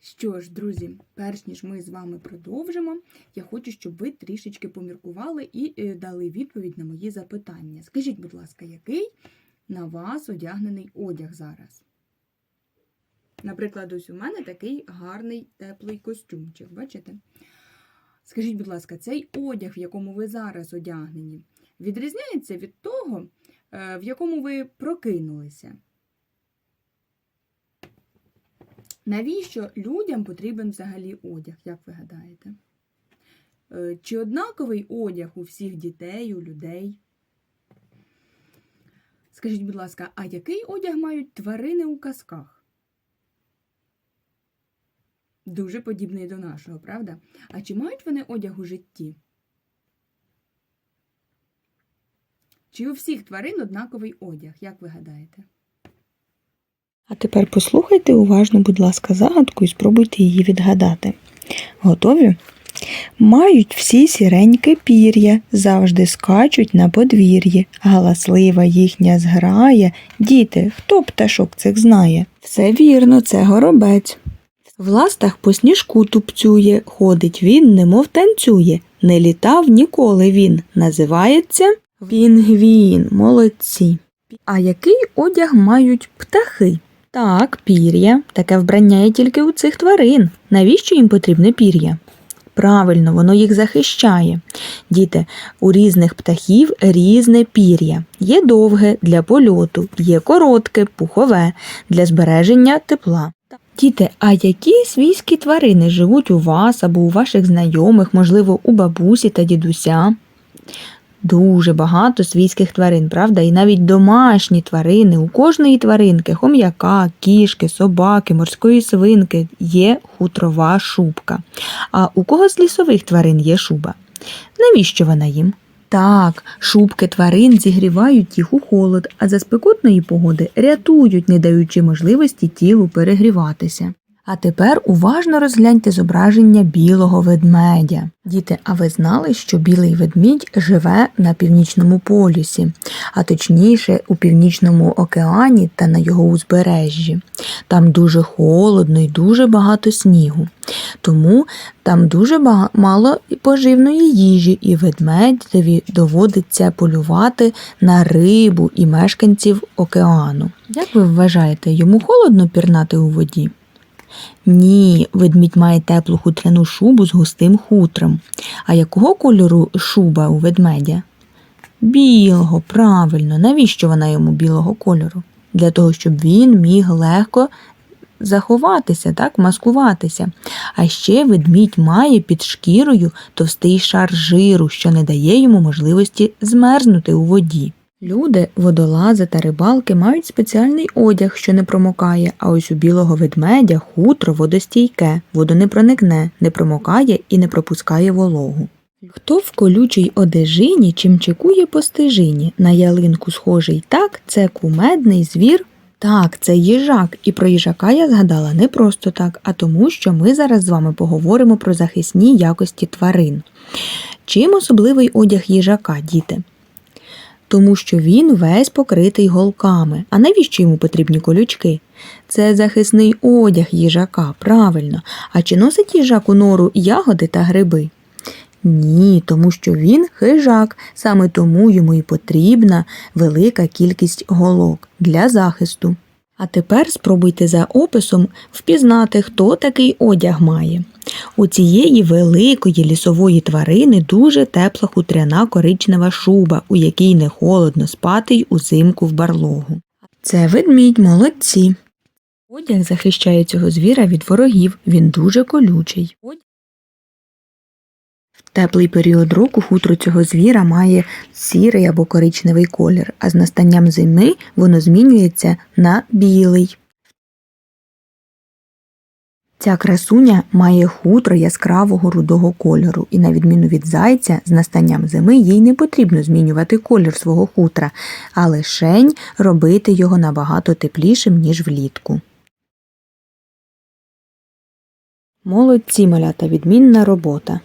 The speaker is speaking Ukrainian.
Що ж, друзі, перш ніж ми з вами продовжимо, я хочу, щоб ви трішечки поміркували і е, дали відповідь на мої запитання. Скажіть, будь ласка, який на вас одягнений одяг зараз? Наприклад, ось у мене такий гарний теплий костюмчик, бачите? Скажіть, будь ласка, цей одяг, в якому ви зараз одягнені, відрізняється від того, е, в якому ви прокинулися? Навіщо людям потрібен взагалі одяг, як ви гадаєте? Е, Чи однаковий одяг у всіх дітей, у людей? Скажіть, будь ласка, а який одяг мають тварини у казках? Дуже подібний до нашого, правда? А чи мають вони одяг у житті? Чи у всіх тварин однаковий одяг, як ви гадаєте? А тепер послухайте уважно, будь ласка, загадку і спробуйте її відгадати. Готові? Мають всі сіреньке пір'я, завжди скачуть на подвір'ї. Галаслива їхня зграя. Діти, хто пташок цих знає? Все вірно, це горобець. В ластах по сніжку тупцює, ходить він, немов танцює. Не літав ніколи він. Називається Пінгвін. Молодці. А який одяг мають птахи? Так, пір'я. Таке вбрання є тільки у цих тварин. Навіщо їм потрібне пір'я? Правильно, воно їх захищає. Діти, у різних птахів різне пір'я. Є довге для польоту, є коротке, пухове для збереження тепла. Діти, а які свійські тварини живуть у вас або у ваших знайомих, можливо, у бабусі та дідуся? Дуже багато свійських тварин, правда? І навіть домашні тварини. У кожної тваринки хом'яка, кішки, собаки, морської свинки є хутрова шубка. А у кого з лісових тварин є шуба? Навіщо вона їм? Так, шубки тварин зігрівають їх у холод, а за спекотної погоди рятують, не даючи можливості тілу перегріватися. А тепер уважно розгляньте зображення білого ведмедя. Діти, а ви знали, що білий ведмідь живе на північному полюсі, а точніше у північному океані та на його узбережжі. Там дуже холодно і дуже багато снігу. Тому там дуже мало поживної їжі, і ведмедеві доводиться полювати на рибу і мешканців океану. Як ви вважаєте, йому холодно пірнати у воді? Ні, ведмідь має теплу хутряну шубу з густим хутром. А якого кольору шуба у ведмедя? Білого, правильно. Навіщо вона йому білого кольору? Для того, щоб він міг легко заховатися, так, маскуватися. А ще ведмідь має під шкірою товстий шар жиру, що не дає йому можливості змерзнути у воді. Люди, водолази та рибалки мають спеціальний одяг, що не промокає, а ось у білого ведмедя хутро водостійке, воду не проникне, не промокає і не пропускає вологу. Хто в колючій одежині чимчикує по стежині, на ялинку схожий так, це кумедний звір. Так, це їжак, і про їжака я згадала не просто так, а тому, що ми зараз з вами поговоримо про захисні якості тварин. Чим особливий одяг їжака, діти? Тому що він весь покритий голками. А навіщо йому потрібні колючки? Це захисний одяг їжака, правильно. А чи носить їжак у нору ягоди та гриби? Ні, тому що він хижак, саме тому йому і потрібна велика кількість голок для захисту. А тепер спробуйте за описом впізнати, хто такий одяг має. У цієї великої лісової тварини дуже тепла хутряна коричнева шуба, у якій не холодно спати й узимку в барлогу. Це ведмідь, молодці. Одяг захищає цього звіра від ворогів, він дуже колючий. Теплий період року хутро цього звіра має сірий або коричневий колір, а з настанням зими воно змінюється на білий. Ця красуня має хутро яскравого рудого кольору, і на відміну від зайця, з настанням зими їй не потрібно змінювати колір свого хутра, а лишень робити його набагато теплішим, ніж влітку. Молодці, малята, відмінна робота.